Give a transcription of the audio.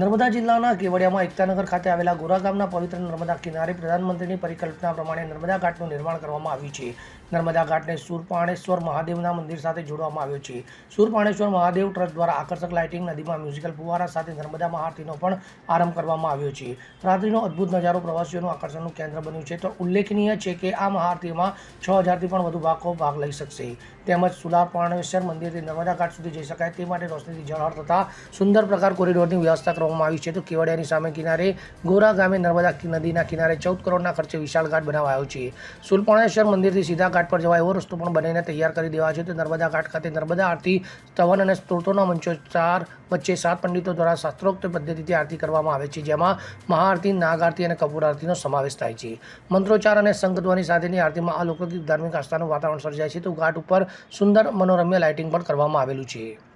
નર્મદા જિલ્લાના કેવડિયામાં એકતાનગર ખાતે આવેલા ગોરા ગામના પવિત્ર નર્મદા કિનારે પ્રધાનમંત્રીની પરિકલ્પના પ્રમાણે નર્મદા ઘાટનું નિર્માણ કરવામાં આવ્યું છે. નર્મદા ઘાટને સુરપાણેશ્વર મહાદેવના મંદિર સાથે જોડવામાં આવ્યો છે. સુરપાણેશ્વર મહાદેવ ટ્રસ્ટ દ્વારા આકર્ષક લાઇટિંગ, નદીમાં મ્યુઝિકલ ફુવારા સાથે નર્મદા મહાઆરતીનો પણ આરંભ કરવામાં આવ્યો છે. રાત્રિનો અદ્ભુત નજારો પ્રવાસીઓનું આકર્ષણનું કેન્દ્ર બન્યું છે. તો ઉલ્લેખનીય છે કે આ મહાઆરતીમાં છ હજારથી પણ વધુ ભાગો ભાગ લઈ શકશે. તેમજ સુલાપાણેશ્વર મંદિરથી નર્મદા ઘાટ સુધી જઈ શકાય તે માટે રોશનીથી ઝળહળ તથા સુંદર પ્રકાર કોરિડોરની વ્યવસ્થા કરવામાં આવી છે. તો કેવડિયાની સામે કિનારે ગોરા ગામે નર્મદા નદીના કિનારે ચૌદ કરોડના ખર્ચે વિશાળ ઘાટ બનાવાયો છે. સુલપાણેશ્વર મંદિરથી સીધા ઘાટ પર જવા એવો રસ્તો પણ બનાવીને તૈયાર કરી દેવાયો છે. તો નર્મદા ઘાટ ખાતે નર્મદા આરતી સ્તવન અને સ્ત્રોતોના મંચોચ્ચાર વચ્ચે સાત પંડિતો દ્વારા શાસ્ત્રોક્ત પદ્ધતિથી આરતી કરવામાં આવે છે. જેમાં મહાઆરતી નાગ આરતી અને કપૂર આરતીનો સમાવેશ થાય છે. મંત્રોચ્ચાર અને સંગધ્વની સાથેની આરતીમાં આ ધાર્મિક આસ્થાનું વાતાવરણ સર્જાય છે. તો ઘાટ ઉપર સુંદર મનોરમ્ય લાઇટિંગ પણ કરવામાં આવેલું છે.